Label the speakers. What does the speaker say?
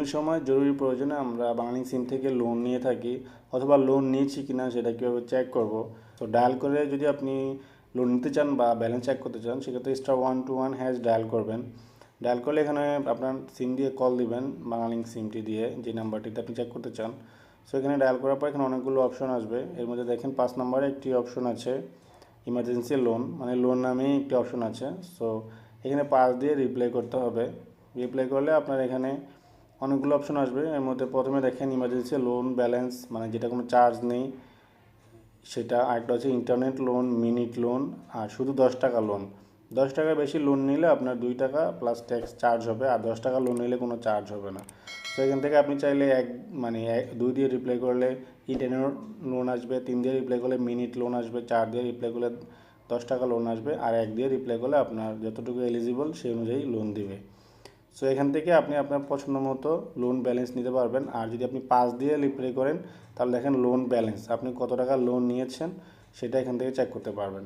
Speaker 1: লোনের সময় জরুরি প্রয়োজনে আমরা বাংলালিংক সিম থেকে লোন নিয়ে থাকি অথবা লোন নিয়েছি কিনা সেটা কীভাবে চেক করব। তো ডায়াল করে যদি আপনি লোন নিতে চান বা ব্যালেন্স চেক করতে চান, সেক্ষেত্রে star one two one hash dial করবেন। ডায়াল করলে এখানে আপনার সিম দিয়ে কল দিবেন বাংলালিংক সিমটি দিয়ে যে নাম্বারটিতে আপনি চেক করতে চান। সো এখানে ডায়াল করার পর এখানে অনেকগুলো অপশন আসবে। এর মধ্যে দেখেন পাঁচ নম্বরে একটি অপশন আছে ইমার্জেন্সি লোন মানে লোন নামেই একটি অপশন আছে। সো এখানে পাঁচ দিয়ে রিপ্লাই করতে হবে। রিপ্লাই করলে আপনার এখানে অনেকগুলো অপশন আসবে। এর মধ্যে প্রথমে দেখেন ইমার্জেন্সি লোন ব্যালেন্স মানে যেটা কোনো চার্জ নেই, সেটা আরেকটা হচ্ছে ইন্টারনেট লোন মিনিট লোন আর শুধু দশ টাকা লোন দশ টাকা বেশি লোন নিলে আপনার দুই টাকা প্লাস ট্যাক্স চার্জ হবে, আর দশ টাকা লোন নিলে কোনো চার্জ হবে না। তো এখান থেকে আপনি চাইলে এক মানে এক, দুই দিয়ে রিপ্লাই করলে ইন্টারনেট লোন আসবে, তিন দিয়ে রিপ্লাই করলে মিনিট লোন আসবে, চার দিয়ে রিপ্লাই করলে দশ টাকা লোন আসবে, আর এক দিয়ে রিপ্লাই করলে আপনার যতটুকু এলিজিবল সেই অনুযায়ী লোন দিবে। সো এখান থেকে আপনি আপনার পছন্দ মতো লোন ব্যালেন্স নিতে পারবেন। আর যদি আপনি পাস দিয়ে রিপ্লাই করেন, তাহলে দেখেন লোন ব্যালেন্স আপনি কত টাকা লোন নিয়েছেন, সেটা এখান থেকে চেক করতে পারবেন।